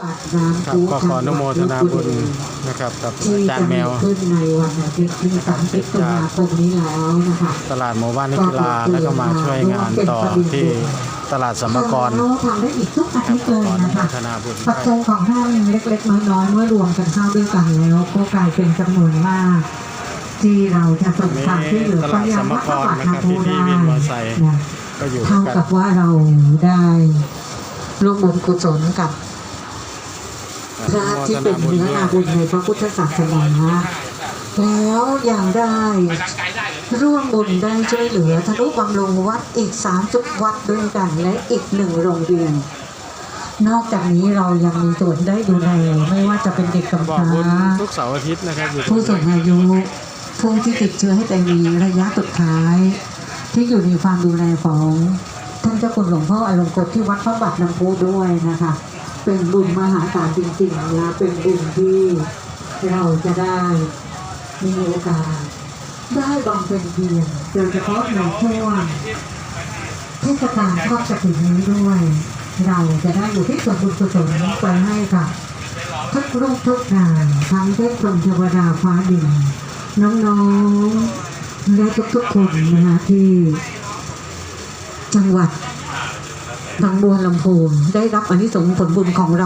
ปากน้ำครับก็ขออนุโมทนาบุญนะครับกับที่อาจารจะย์แมมีวขึ้นในวันอาทิตย์ที่30ตุลาคมนี้แล้วนะคะตลาดหมู่บ้านนักกีฬาแล้วก็มาช่วยงานต่อที่ตลาดสัมภากรเราทำได้อีกทุกอาทิตย์เลยขออนุนะโมคะทนาบุญปัจจัยของท่านเล็กๆน้อยๆเมื่อรวมกันเข้าด้วยกันแล้วก็กลายเป็นจำนวนมากที่เราจะส่งความช่วยเหลือไปยังวัดพระบาทนาโพได้นะก็อยู่ด้วเท่ายกักับนว่าเราได้ร่วมบุญกุศลกับ พระที่เป็นเนื้อนาบุญในพระพุทธศาสนาแล้วยังได้ร่วมบุญได้ช่วยเหลือทะลุบำรุงวัดอีก30วัดด้วยกันและอีกหนึ่งโรงเรียน นอกจากนี้เรายังมีส่วนได้ดูแลไม่ว่าจะเป็นเด็กกำบพอกร้าบุญทุกเสาร์อาทิตย์นะครับอยู่ผู้สูงอายุผู้ที่ติดเชื้อให้แต่มีระยะสุดท้าย ที่อยู่ในความดูแลของท่านเจ้าคุณหลวงพ่ออลงกฎที่วัดพระบาทน้ำพุด้วยนะคะ เป็นบุญมหาศาลจริงๆและเป็นบุญที่เราจะได้มีโอกาส ได้บำเพ็ญเพียรโดยเฉพาะในช่วงเทศกาลทอดกฐินนี้ด้วย เราจะได้อยู่ที่ส่วนบุญกุศลไปให้กับทุกรูปทุกนามทั้งเทพพรมเทวดาฟ้าดินน้องๆและทุกๆคนนะคะที่ จังหวัด ทั้งบัวลำพูได้รับอนิสงส์ผลบุญของเรา